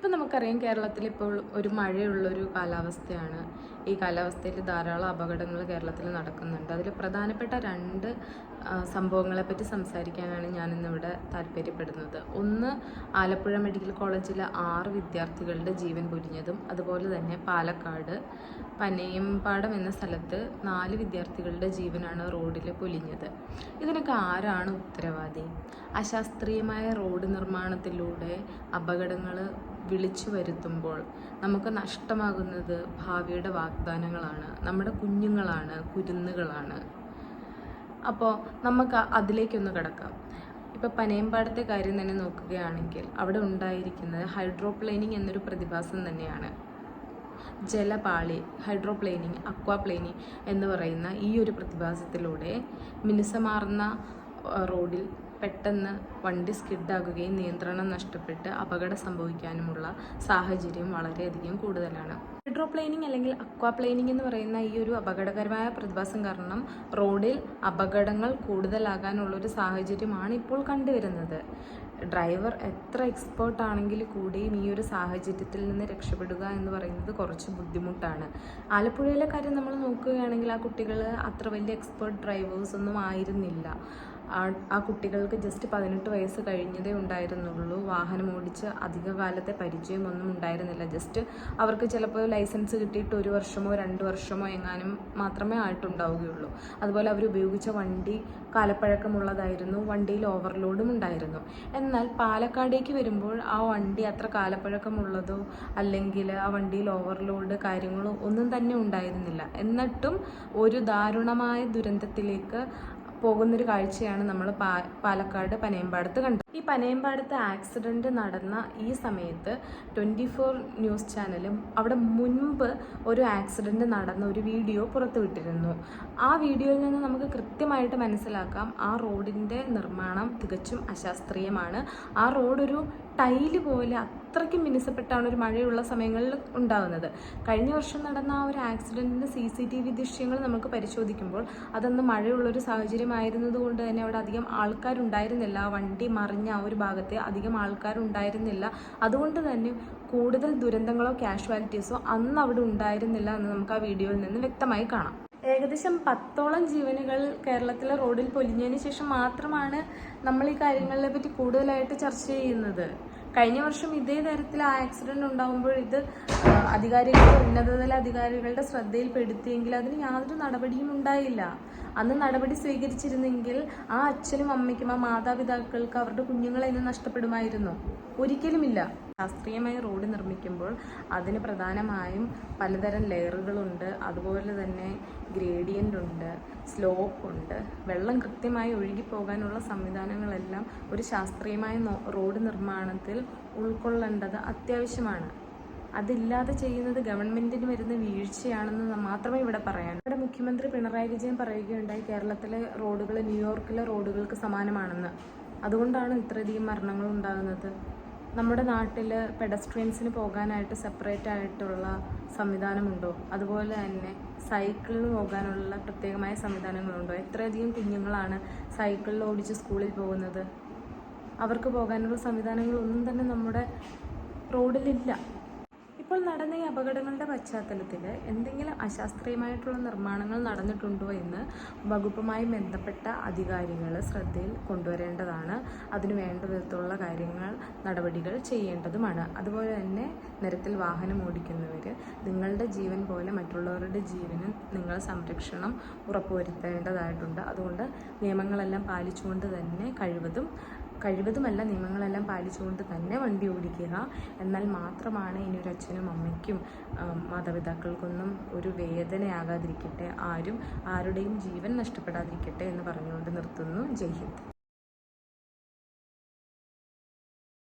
ഇപ്പം നമുക്കറിയാം കേരളത്തിൽ ഇപ്പോൾ ഒരു മഴയുള്ളൊരു കാലാവസ്ഥയാണ്. ഈ കാലാവസ്ഥയിൽ ധാരാളം അപകടങ്ങൾ കേരളത്തിൽ നടക്കുന്നുണ്ട്. അതിൽ പ്രധാനപ്പെട്ട രണ്ട് സംഭവങ്ങളെ സംഭവങ്ങളെപ്പറ്റി സംസാരിക്കാനാണ് ഞാൻ ഇന്നിവിടെ താല്പര്യപ്പെടുന്നത്. ഒന്ന് ആലപ്പുഴ മെഡിക്കൽ കോളേജിലെ ആറ് വിദ്യാർത്ഥികളുടെ ജീവൻ പൊലിഞ്ഞതും അതുപോലെ തന്നെ പാലക്കാട് പനയമ്പാടം എന്ന സ്ഥലത്ത് നാല് വിദ്യാർത്ഥികളുടെ ജീവനാണ് റോഡിൽ പൊലിഞ്ഞത് ഇതിനൊക്കെ ആരാണ് ഉത്തരവാദി? അശാസ്ത്രീയമായ റോഡ് നിർമ്മാണത്തിലൂടെ അപകടങ്ങൾ വിളിച്ചു വരുത്തുമ്പോൾ നമുക്ക് നഷ്ടമാകുന്നത് ഭാവിയുടെ വാഗ്ദാനങ്ങളാണ് നമ്മുടെ കുഞ്ഞുങ്ങളാണ് കുരുന്നുകളാണ്. അപ്പോൾ നമുക്ക് അതിലേക്കൊന്ന് കിടക്കാം. ഇപ്പോൾ പനയമ്പാടത്തെ കാര്യം തന്നെ നോക്കുകയാണെങ്കിൽ അവിടെ ഉണ്ടായിരിക്കുന്നത് ഹൈഡ്രോപ്ലൈനിങ് എന്നൊരു പ്രതിഭാസം തന്നെയാണ്. ജലപാളി ഹൈഡ്രോപ്ലെയിനിങ് അക്വാപ്ലെയിനിങ് എന്ന് പറയുന്ന ഈ ഒരു പ്രതിഭാസത്തിലൂടെ മിനുസമാർന്ന റോഡിൽ പെട്ടെന്ന് വണ്ടി സ്കിഡാകുകയും നിയന്ത്രണം നഷ്ടപ്പെട്ട് അപകടം സംഭവിക്കാനുമുള്ള സാഹചര്യം വളരെയധികം കൂടുതലാണ്. ഹൈഡ്രോപ്ലെയിനിങ് അല്ലെങ്കിൽ അക്വാപ്ലെയിനിങ് എന്ന് പറയുന്ന ഈ ഒരു അപകടകരമായ പ്രതിഭാസം കാരണം റോഡിൽ അപകടങ്ങൾ കൂടുതലാകാനുള്ളൊരു സാഹചര്യമാണ് ഇപ്പോൾ കണ്ടുവരുന്നത്. ഡ്രൈവർ എത്ര എക്സ്പേർട്ട് ആണെങ്കിൽ കൂടിയും ഈ ഒരു സാഹചര്യത്തിൽ നിന്ന് രക്ഷപ്പെടുക എന്ന് പറയുന്നത് കുറച്ച് ബുദ്ധിമുട്ടാണ്. ആലപ്പുഴയിലെ കാര്യം നമ്മൾ നോക്കുകയാണെങ്കിൽ ആ കുട്ടികൾ അത്ര വലിയ എക്സ്പേർട്ട് ഡ്രൈവേഴ്സ് ഒന്നും ആയിരുന്നില്ല. ആ കുട്ടികൾക്ക് ജസ്റ്റ് പതിനെട്ട് വയസ്സ് കഴിഞ്ഞതേ ഉണ്ടായിരുന്നുള്ളൂ. വാഹനം ഓടിച്ച് അധിക കാലത്തെ പരിചയമൊന്നും ഉണ്ടായിരുന്നില്ല. ജസ്റ്റ് അവർക്ക് ചിലപ്പോൾ ലൈസൻസ് കിട്ടിയിട്ട് ഒരു വർഷമോ രണ്ട് വർഷമോ എങ്ങാനും മാത്രമേ ആയിട്ടുണ്ടാവുകയുള്ളൂ. അതുപോലെ അവർ ഉപയോഗിച്ച വണ്ടി കാലപ്പഴക്കമുള്ളതായിരുന്നു. വണ്ടിയിൽ ഓവർലോഡും ഉണ്ടായിരുന്നു. എന്നാൽ പാലക്കാടേക്ക് വരുമ്പോൾ ആ വണ്ടി അത്ര കാലപ്പഴക്കമുള്ളതോ അല്ലെങ്കിൽ ആ വണ്ടിയിൽ ഓവർലോഡ് കാര്യങ്ങളോ ഒന്നും തന്നെ ഉണ്ടായിരുന്നില്ല. എന്നിട്ടും ഒരു ദാരുണമായ ദുരന്തത്തിലേക്ക് പോകുന്നൊരു കാഴ്ചയാണ് നമ്മൾ പാ പാലക്കാട് പനയമ്പാടത്ത് കണ്ടത്. ഈ പനയമ്പാടത്ത് ആക്സിഡന്റ് നടന്ന ഈ സമയത്ത് ട്വന്റി ഫോർ ന്യൂസ് ചാനലും അവിടെ മുൻപ് ഒരു ആക്സിഡന്റ് നടന്ന ഒരു വീഡിയോ പുറത്തുവിട്ടിരുന്നു ആ വീഡിയോയിൽ നിന്ന് നമുക്ക് കൃത്യമായിട്ട് മനസ്സിലാക്കാം ആ റോഡിന്റെ നിർമ്മാണം തികച്ചും അശാസ്ത്രീയമാണ്. ആ റോഡൊരു ഒരു ടൈൽ പോലെ അത്രയ്ക്കും മിനുസപ്പെട്ടാണ് ഒരു മഴയുള്ള സമയങ്ങളിൽ ഉണ്ടാകുന്നത് കഴിഞ്ഞ വർഷം നടന്ന ആ ഒരു ആക്സിഡന്റിന്റെ സി സി ടി വി ദൃശ്യങ്ങൾ നമുക്ക് പരിശോധിക്കുമ്പോൾ അതന്ന് മഴയുള്ളൊരു സാഹചര്യമായിരുന്നത് കൊണ്ട് തന്നെ അവിടെ അധികം ആൾക്കാരുണ്ടായിരുന്നില്ല. വണ്ടി മറിഞ്ഞ ആ ഒരു ഭാഗത്തെ അധികം ആൾക്കാരുണ്ടായിരുന്നില്ല. അതുകൊണ്ട് തന്നെ കൂടുതൽ ദുരന്തങ്ങളോ കാഷ്വാലിറ്റീസോ അന്ന് അവിടെ ഉണ്ടായിരുന്നില്ല എന്ന് നമുക്ക് ആ വീഡിയോയിൽ നിന്ന് വ്യക്തമായി കാണാം. ഏകദേശം പത്തോളം ജീവനുകൾ കേരളത്തിലെ റോഡിൽ പൊലിഞ്ഞതിന് ശേഷം മാത്രമാണ് നമ്മൾ ഈ കാര്യങ്ങളെ പറ്റി കൂടുതലായിട്ട് ചർച്ച ചെയ്യുന്നത്. കഴിഞ്ഞ വർഷം ഇതേ തരത്തിൽ ആ ആക്സിഡന്റ് ഉണ്ടാകുമ്പോൾ ഇത് അധികാരികളുടെ ഉന്നതതല അധികാരികളുടെ ശ്രദ്ധയിൽപ്പെടുത്തിയെങ്കിൽ അതിന് യാതൊരു നടപടിയും ഉണ്ടായില്ല. അന്ന് നടപടി സ്വീകരിച്ചിരുന്നെങ്കിൽ ആ അച്ഛനും അമ്മയ്ക്കും ആ മാതാപിതാക്കൾക്ക് അവരുടെ കുഞ്ഞുങ്ങളെ ഇന്ന് നഷ്ടപ്പെടുമായിരുന്നു. ഒരിക്കലുമില്ല. ശാസ്ത്രീയമായി റോഡ് നിർമ്മിക്കുമ്പോൾ അതിന് പ്രധാനമായും പലതരം ലെയറുകളുണ്ട്. അതുപോലെ തന്നെ ഗ്രേഡിയന്റ് ഉണ്ട് സ്ലോപ്പ് ഉണ്ട്. വെള്ളം കൃത്യമായി ഒഴുകി പോകാനുള്ള സംവിധാനങ്ങളെല്ലാം ഒരു ശാസ്ത്രീയമായ റോഡ് നിർമ്മാണത്തിൽ ഉൾക്കൊള്ളേണ്ടത് അത്യാവശ്യമാണ്. അതില്ലാതെ ചെയ്യുന്നത് ഗവൺമെന്റിന് വരുന്ന വീഴ്ചയാണെന്ന് മാത്രമേ ഇവിടെ പറയാൻ. ഇവിടെ മുഖ്യമന്ത്രി പിണറായി വിജയൻ പറയുകയുണ്ടായി കേരളത്തിലെ റോഡുകൾ ന്യൂയോർക്കിലെ റോഡുകൾക്ക് സമാനമാണെന്ന്. അതുകൊണ്ടാണ് ഇത്രയധികം മരണങ്ങൾ ഉണ്ടാകുന്നത് നമ്മുടെ നാട്ടിൽ പെഡസ്ട്രിയൻസിന് പോകാനായിട്ട് സെപ്പറേറ്റ് ആയിട്ടുള്ള സംവിധാനമുണ്ടോ? അതുപോലെ തന്നെ സൈക്കിളിന് പോകാനുള്ള പ്രത്യേകമായ സംവിധാനങ്ങളുണ്ടോ? എത്രയധികം കുഞ്ഞുങ്ങളാണ് സൈക്കിളിൽ ഓടിച്ച് സ്കൂളിൽ പോകുന്നത്? അവർക്ക് പോകാനുള്ള സംവിധാനങ്ങളൊന്നും തന്നെ നമ്മുടെ റോഡിലില്ല. നടന്ന ഈ അപകടങ്ങളുടെ പശ്ചാത്തലത്തിൽ എന്തെങ്കിലും അശാസ്ത്രീയമായിട്ടുള്ള നിർമ്മാണങ്ങൾ നടന്നിട്ടുണ്ടോ എന്ന് വകുപ്പുമായി ബന്ധപ്പെട്ട അധികാരികൾ ശ്രദ്ധയിൽ കൊണ്ടുവരേണ്ടതാണ്. അതിന് വേണ്ട വിധത്തിലുള്ള കാര്യങ്ങൾ നടപടികൾ ചെയ്യേണ്ടതുമാണ്. അതുപോലെ തന്നെ നിരത്തിൽ വാഹനം ഓടിക്കുന്നവർ നിങ്ങളുടെ ജീവൻ പോലെ മറ്റുള്ളവരുടെ ജീവനും നിങ്ങൾ സംരക്ഷണം ഉറപ്പുവരുത്തേണ്ടതായിട്ടുണ്ട്. അതുകൊണ്ട് നിയമങ്ങളെല്ലാം പാലിച്ചുകൊണ്ട് തന്നെ കഴിവതും കഴിവതുമല്ല നിയമങ്ങളെല്ലാം പാലിച്ചുകൊണ്ട് തന്നെ വണ്ടി ഓടിക്കുക. എന്നാൽ മാത്രമാണ് ഇനി ഒരു അച്ഛനും അമ്മയ്ക്കും മാതാപിതാക്കൾക്കൊന്നും ഒരു വേദനയാകാതിരിക്കട്ടെ ആരും ആരുടെയും ജീവൻ നഷ്ടപ്പെടാതിരിക്കട്ടെ എന്ന് പറഞ്ഞുകൊണ്ട് നിർത്തുന്നു. ജയ് ഹിന്ദ്.